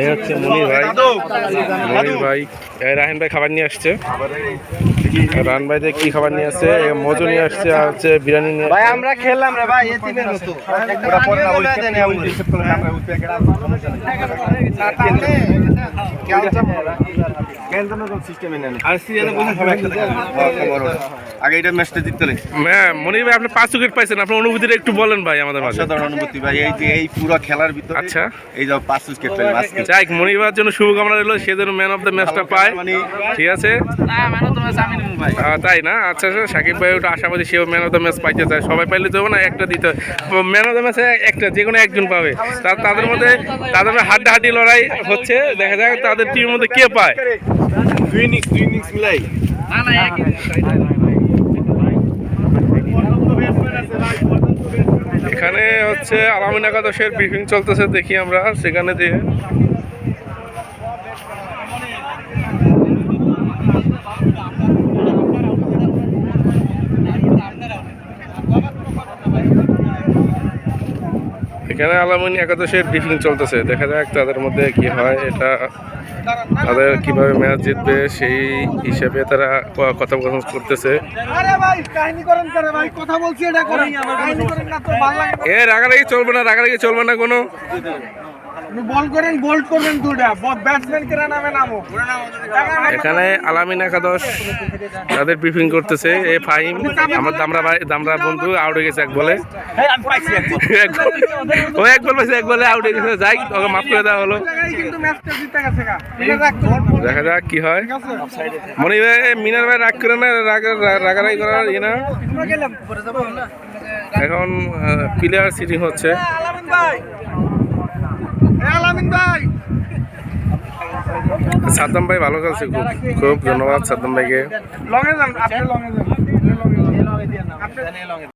এই হচ্ছে মনির ভাই। মনির ভাই রাহেন ভাই খাবার নিয়ে আসছে। রান ভাই যে কি খাবার নিয়ে আসছে এ মজু নিয়ে আসছে আর হচ্ছে বিরিয়ানি নিয়ে ভাই আমরা খেললাম রে ভাই এতিমের মতো। ওটা পরে না ওই দেন ওই রিসেপ্ট করে আমরা হ্যাঁ মনির আপনি পাঁচ উইকেট পাইছেন। আপনার অনুভূতিটা একটু বলেন ভাই আমাদের মাঝে। অনুভূতি ভাই এই যে এই পুরো খেলার ভিতরে আচ্ছা। এই যে পাঁচ উইকেট যাই হোক, মনির ভাইয়ের জন্য শুভকামনা রইল। সে যেন ম্যান অফ দ্য ম্যাচটা পায়। ঠিক আছে। তাই না? আচ্ছা আচ্ছা সাকিব ভাই ওটা আশাবাদী সেও ম্যান অফ দ্য ম্যাচ পাইতে চায়। সবাই পাইলে তো না একটা দিতে ম্যান অফ দ্য ম্যাচে একটা যে কোনো একজন পাবে। তাদের মধ্যে তাদের মধ্যে হাড্ডাহাড্ডি লড়াই হচ্ছে। দেখা যাক তাদের টিমের মধ্যে কে পায়। দুই ইনিংস দুই ইনিংস মিলাই। না না এক এখানে হচ্ছে আলামিন একাদশের ব্রিফিং চলতেছে দেখি আমরা। সেখানে যে এখানে আলামিন একাদশের ব্রিফিং চলতেছে। দেখা যাক তাদের মধ্যে কি হয় এটা তাদের কীভাবে ম্যাচ জিতবে সেই হিসেবে তারা কথা কথোপকথন করতেছে। আরে ভাই কাহিনী করেন করে ভাই? কথা বলছি এটা করেন। কাহিনী করেন না তো ভালো লাগে এ রাগারাগি চলবে না রাগারাগি চলবে না কোনো? বল করেন বোল্ড করবেন দুটা ব্যাটসম্যান কেনা নামে নামো এখানে আলামিন একাদশ তাদের ব্রিফিং করতেছে এ ফাহিম আমার দামরা ভাই দামরা বন্ধু আউট হয়ে গেছে এক বলে। এক ও এক বল পাইছে এক বলে আউট হয়ে গেছে। যাই ওকে মাফ করে দেওয়া হলো। দেখা যাক কি হয়। মনি ভাই মিনার ভাই রাগ করে না রাগারাগি করার ইয়ে না। এখন প্লেয়ার সিটিং হচ্ছে। সাদ্দাম ভাই ভালো খেলছে খুব খুব ধন্যবাদ সাদ্দাম ভাইকে লঙে যান আপনি লঙে যান